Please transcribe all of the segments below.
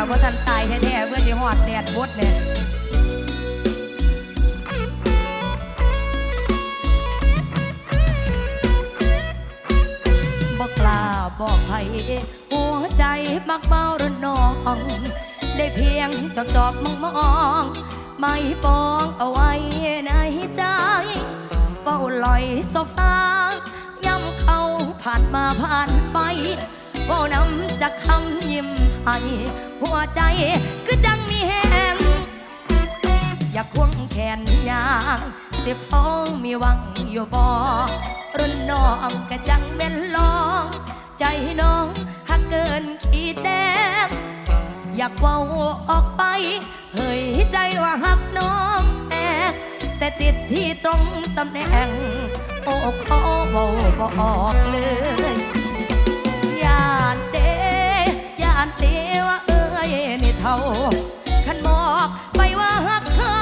วันค่ะเพราะฉันตายแท้ๆเพื่อสิหอดแดดบดเนี่ยบอกกล้าบอกใครหัวใจมักเมาระนอง ได้เพียงจอบจอบมองมองไม่ปองเอาไว้ในใจเฝ้าลอยสบตาย้ำเขาผ่านมาผ่านไป เฝ้านำจากคำยิ้มให้หัวใจคือจังมีแหงอยากควงแขนยางสิพ้องมีหวังอยู่บ่รุ่นน้องกะจังเป็นลอง ใจน้องหักเกินขีดแดงอยากเว้าออกไป เฮ้ยใจว่าหักน้องแต่แต่ติดที่ตรงตำแหน่ง โอ้ขอเว้าบออกเลย เท่าขันบอกไปว่าหักเขา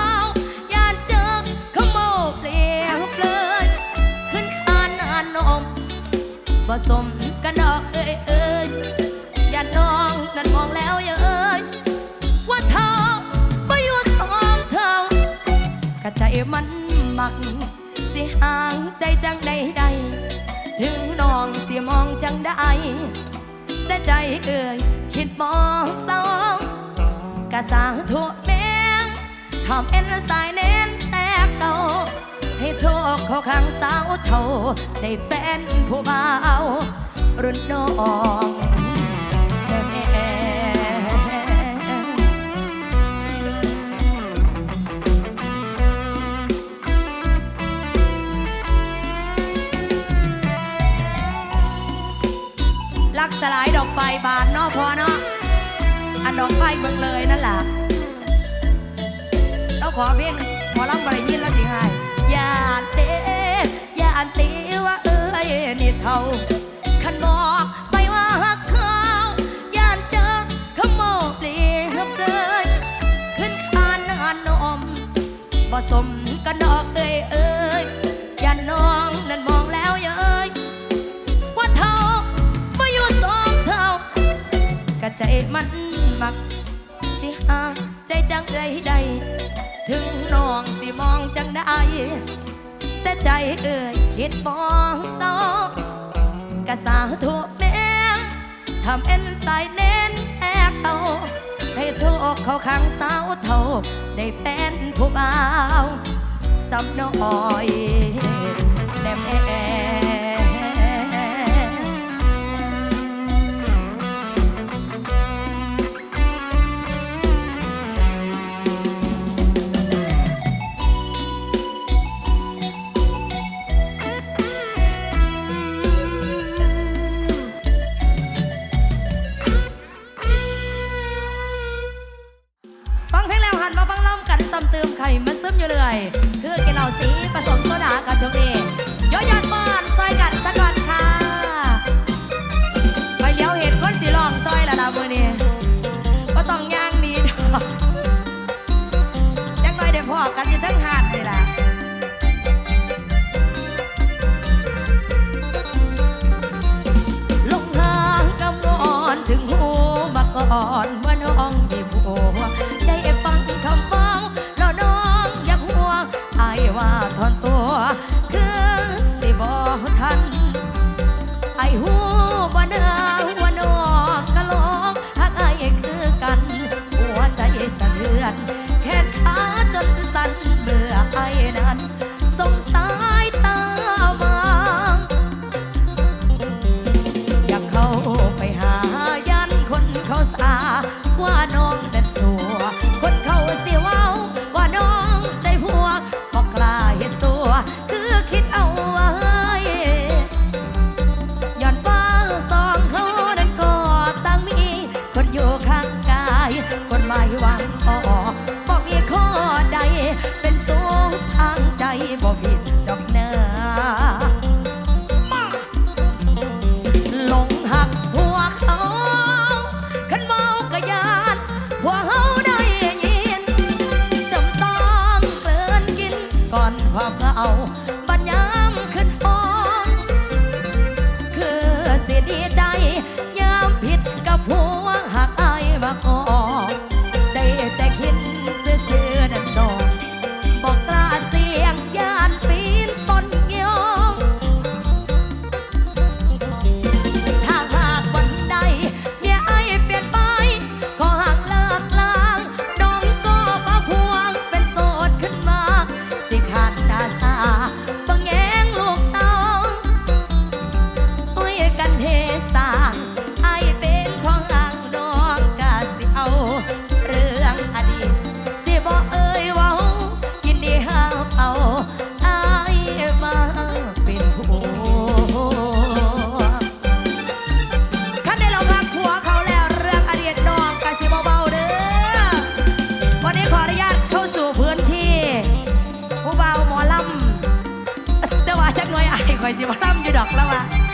ยานเจอขโมเปลี่ยวเปลยขึ้นคานนานนมผสมกันดอกเอ้ยเอ้ยยานน้องนั่นมองแล้วเอ้ยว่าเท่าไปอยู่สองเท่ากะใจมันมักสิห่างใจจังใดใดๆถึงน้องเสิมองจังได้แต่ใจเอ่ยคิดมองเศร้า กะสางทั่วแมงทำเอ็นสายเน้นแตกเก่าให้โชคเขาข้างสาวเท่าได้แฟนผู้บ่าวรุ่นน้องแม่ลักสลายดอกไฟบานนาะพอเนาะ นดอกไฟเบิ่งเลยนั่นแหละเราขอเพียงหมอลำบริยินแล้วสิหายอย่าเตะอย่าเตะว่าเอ้ยนี่เท่า ใจจังใดใด ถึงน้องสิมองจังได้ แต่ใจเอ่ยคิดมองเศร้ากะสาทั่วแม่ทำเอ็นสายเน้นแอกเตาให้โชคเขาข้างสาวเท่า ได้แฟนผู้บ่าวสำน้อยแน่แม่ อยู่เลย คือกินเหล้าสีผสมโซดา Ibrahim, doch ไปสิบ่ทำอยู่ดอกแล้ววะ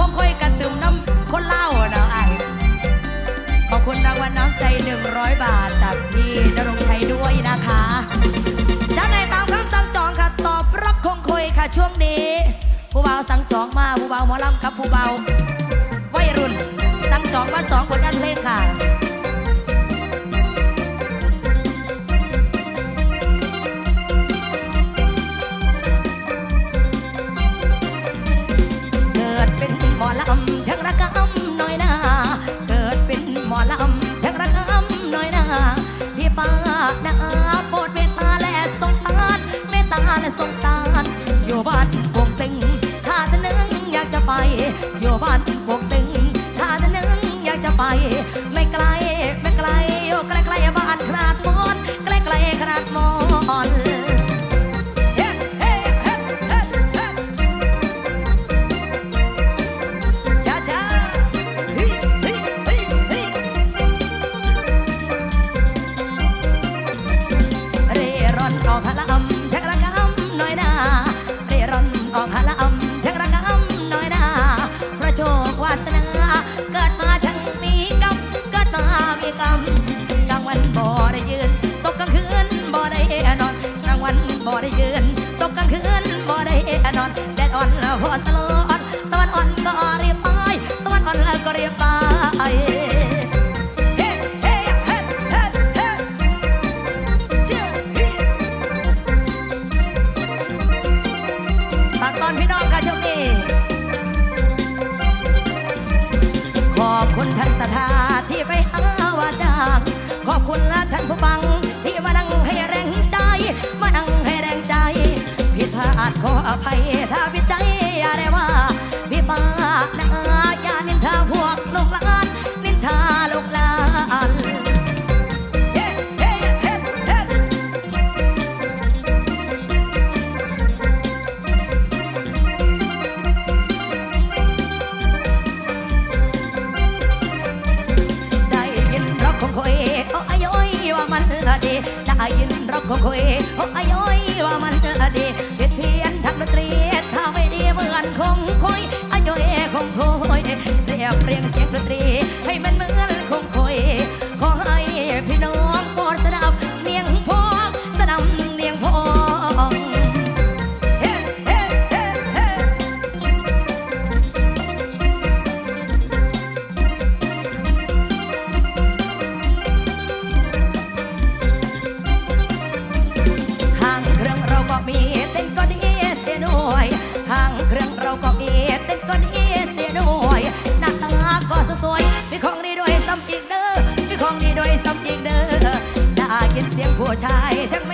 คงค่อยกันตึมน้ำคนเล่าเนาะไอขอบคุณรางวัลน้ำใจหนึ่งร้อยบาท จากพี่นรงชัยด้วยนะคะจ้าในตามคำสั่งจองค่ะ ตอบรับคงคุยค่ะช่วงนี้ ผู้เบาสั่งจองมา ผู้เบาหมอลำกับผู้เบาวัยรุ่น สั่งจองมาสองผลงานเพลงค่ะ ขอบคุณและท่านผู้ฟัง ที่มานั่งให้แรงใจ มานั่งให้แรงใจ ผิดพลาดขออภัยถ้า おはよう。 ชายช่าง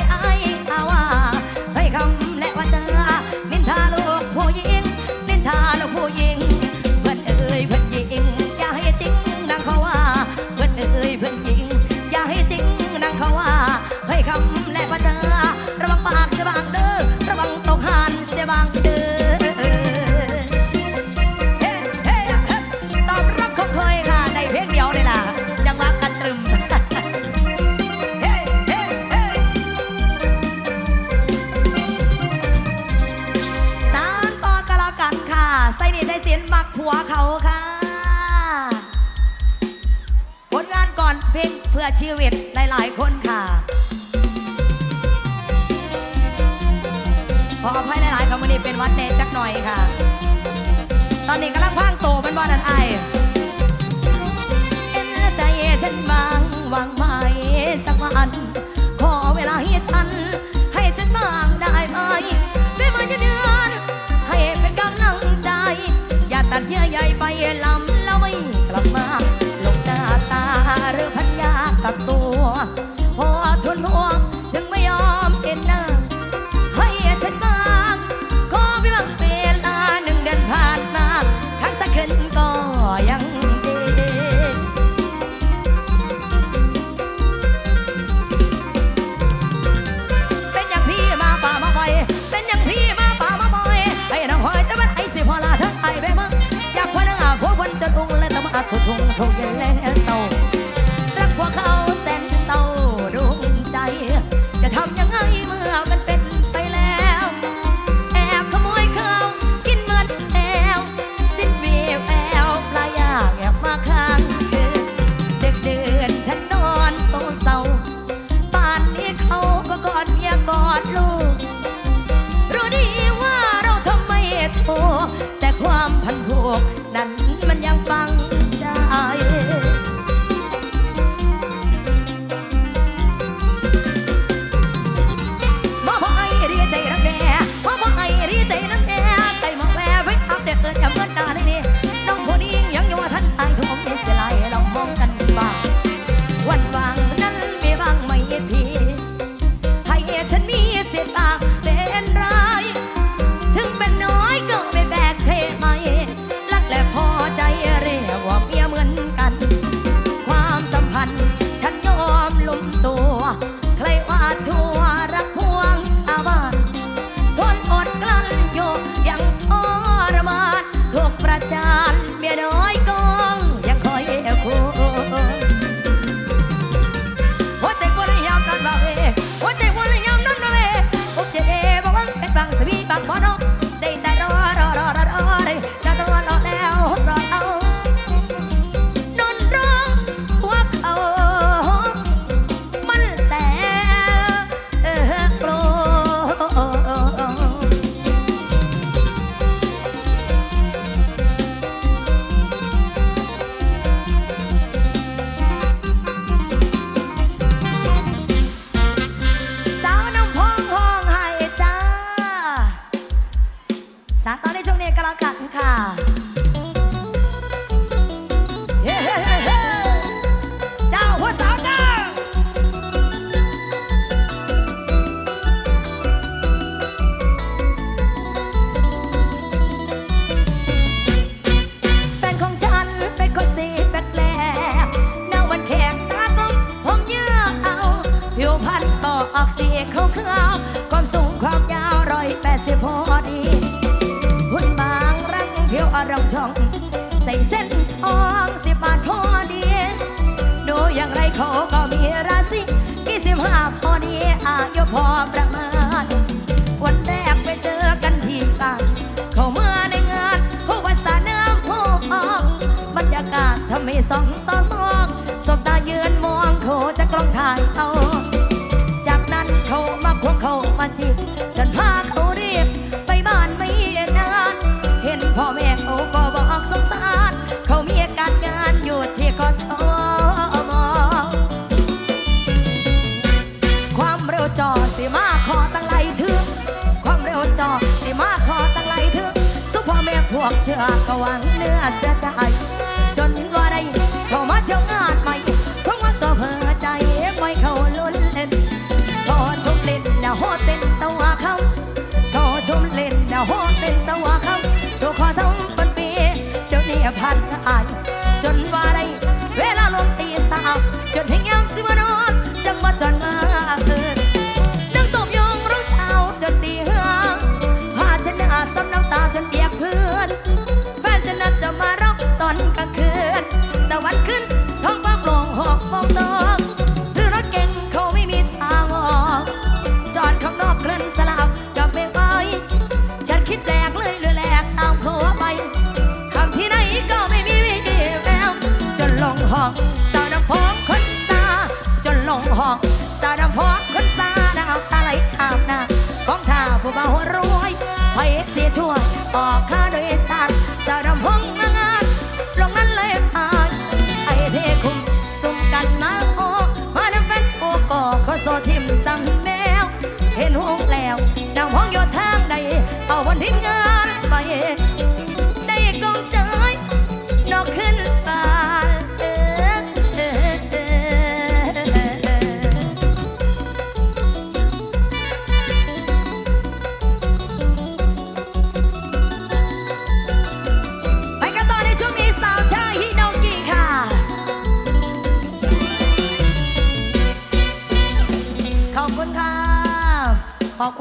จะนองและตะมาอัดทงทง จาก เราจอง ใส่เส้นอองสิบบาทพอดีดูอย่างไรเขาก็มีราศีกี่สิบห้าพอดีอายุพอประมาณ วันแรกไปเจอกันที่บ้านเขามาในงานผู้วันสานื้อผู้ออกบรรยากาศทำให้สองต่อสองสบตาเยือนมองโขจะกล้องถ่ายเอา จากนั้นเขามาควงเขามาจีบฉันพา วงเชื่อกวังเนื้อเสียใจ จนว่าได้เข้ามาเที่ยวงานใหม่เพราะว่าตัวเผลอใจไม่เข้าลุ้นเล่นกอชมเล่นนะโฮเต้นตัวเขากอชมเล่นนะโฮเต้นตัวเขา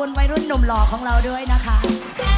คุณวัยรุ่นหนุ่มหล่อของเราด้วยนะคะ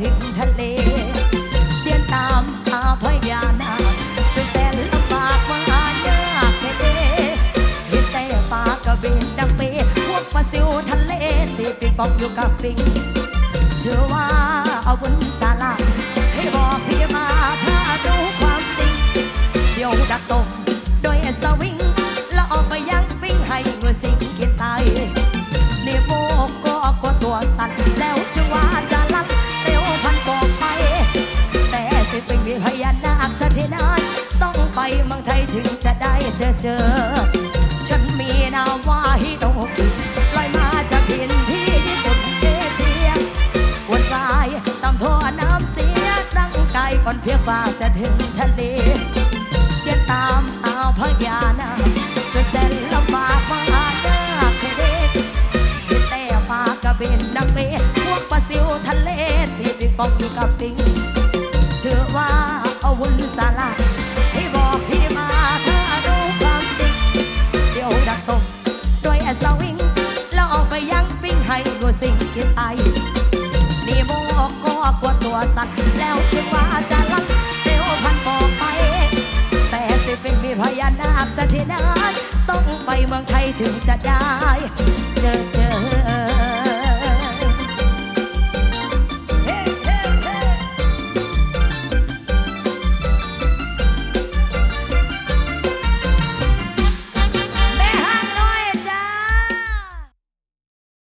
ถึงทะเล เดินตามหาพญานาสุดแสนลำบากมายากแค่เดเห็นแต่ปากกระเบนดังเปพวกปลาซิวทะเลตีปิงปองอยู่กับปิงเธอว่าเอาบุญสาระให้บอกพี่มาถ้ารู้ความจริง เดี๋ยวดักตก จะเจอเจอ ฉันมีนามว่าฮิโตกิลอยมาจากถิ่นที่ญี่ปุ่นเอเชียวนวายตามท่อน้ำเสียร่างกายก่อนเพียงว่าจะถึงทะเลเดินตามหาพญานาคจนแสนลำบากมากยากแค่เด็กเห็นแต่ปากระเบนดังเบพวกปลาซิวทะเลที่ปิงปองอยู่กับปิงเชื่อว่าเอาวุ้นสาลา ไปเมืองไทยถึงจะได้ เจอ